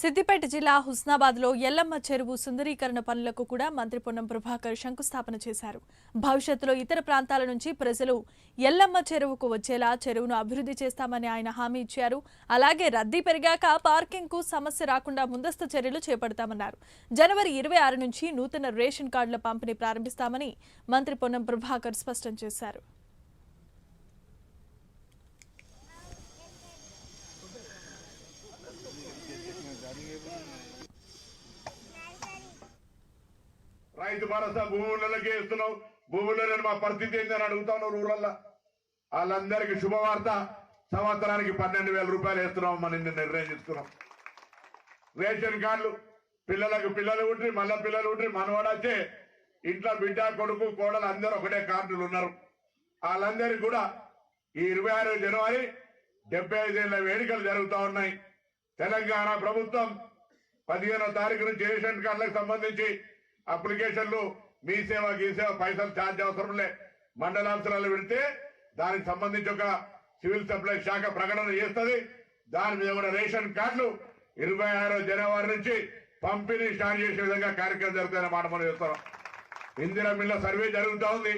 సిద్దిపేట జిల్లా హుస్నాబాద్లో ఎల్లమ్మ చెరువు సుందరీకరణ పనులకు కూడా మంత్రి పొన్నం ప్రభాకర్ శంకుస్థాపన చేశారు. భవిష్యత్తులో ఇతర ప్రాంతాల నుంచి ప్రజలు ఎల్లమ్మ చెరువుకు వచ్చేలా చెరువును అభివృద్ధి చేస్తామని ఆయన హామీ ఇచ్చారు. అలాగే రద్దీ పెరిగాక పార్కింగ్కు సమస్య రాకుండా ముందస్తు చర్యలు చేపడతామన్నారు. జనవరి ఇరవై ఆరు నుంచి నూతన రేషన్ కార్డుల పంపిణీ ప్రారంభిస్తామని మంత్రి పొన్నం ప్రభాకర్ స్పష్టం చేశారు. రైతు భరోసా భూములకే ఇస్తున్నావు. భూములలో మా పరిస్థితి ఏందని అడుగుతాను ఊరల్లా వాళ్ళందరికీ శుభవార్త. సంవత్సరానికి పన్నెండు వేల రూపాయలు వేస్తున్నాం మనం నిన్న నిర్ణయం తీసుకున్నాం రేషన్ కార్డులు. పిల్లలకు పిల్లలు ఉంటే మళ్ళా పిల్లలు ఉంటే మనవాడచ్చే ఇంట్లో బిడ్డ కొడుకు కోడలు అందరూ ఒకటే కార్డులు ఉన్నారు. వాళ్ళందరికీ కూడా ఈ ఇరవై ఆరు జనవరి డెబ్బై ఐదేళ్ళ వేడుకలు జరుగుతూ ఉన్నాయి. తెలంగాణ ప్రభుత్వం పదిహేనో తారీఖు నుంచి రేషన్ కార్డులకు సంబంధించి అప్లికేషన్లు మీ సేవ గీసేవ పైసలు ఛార్జ్ అవసరం లే మండలాంశాలు పెడితే దానికి సంబంధించి ఒక సివిల్ సప్లై శాఖ ప్రకటన చేస్తుంది. దాని మీద కూడా రేషన్ కార్డులు ఇరవై ఆరో జనవరి నుంచి పంపిణీ స్టార్ట్ చేసే విధంగా కార్యక్రమం జరుగుతుందన్న మాట మనం చేస్తున్నాం ఇందిరా మిల్ల సర్వే జరుగుతూ ఉంది.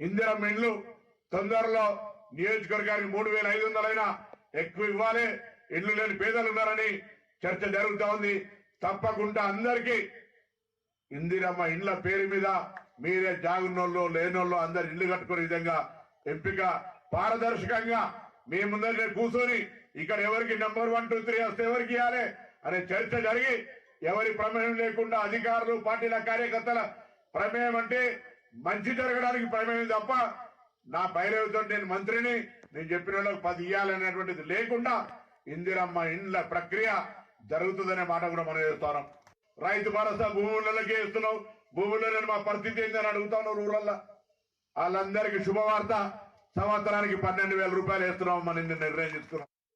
ఇందిరా మిల్లు తొందరలో నియోజకవర్గానికి మూడు వేల ఐదు వందలైనా ఎక్కువ ఇవ్వాలి. ఇల్లు లేని పేదలు ఉన్నారని చర్చ జరుగుతూ ఉంది. తప్పకుండా అందరికీ ఇందిరమ్మ ఇండ్ల పేరు మీద మీరే జాగున్నోళ్ళు లేనోళ్ళు అందరు ఇల్లు కట్టుకునే విధంగా ఎంపిక పారదర్శకంగా మీ ముందర కూర్చొని ఇక్కడ ఎవరికి నెంబర్ వన్ టూ త్రీ వస్తే ఎవరికి ఇవ్వాలి? అనే చర్చ జరిగి ఎవరి ప్రమేయం లేకుండా అధికారులు పార్టీల కార్యకర్తల ప్రమేయం అంటే మంచి జరగడానికి ప్రమేయం తప్ప నా బయలుతో నేను మంత్రిని నేను చెప్పిన వాళ్ళకి పది ఇవ్వాలనేటువంటిది లేకుండా ఇందిరమ్మ ఇండ్ల ప్రక్రియ జరుగుతుందనే మాట కూడా మనం చేస్తున్నాం. రైతు భరోసా భూములకే ఇస్తున్నావు భూములలో మా పరిస్థితి ఏందని అడుగుతాను ఊరల్లా వాళ్ళందరికీ శుభవార్త. సంవత్సరానికి పన్నెండు వేల రూపాయలు వేస్తున్నాం మనం నిర్ణయం తీసుకున్నాం.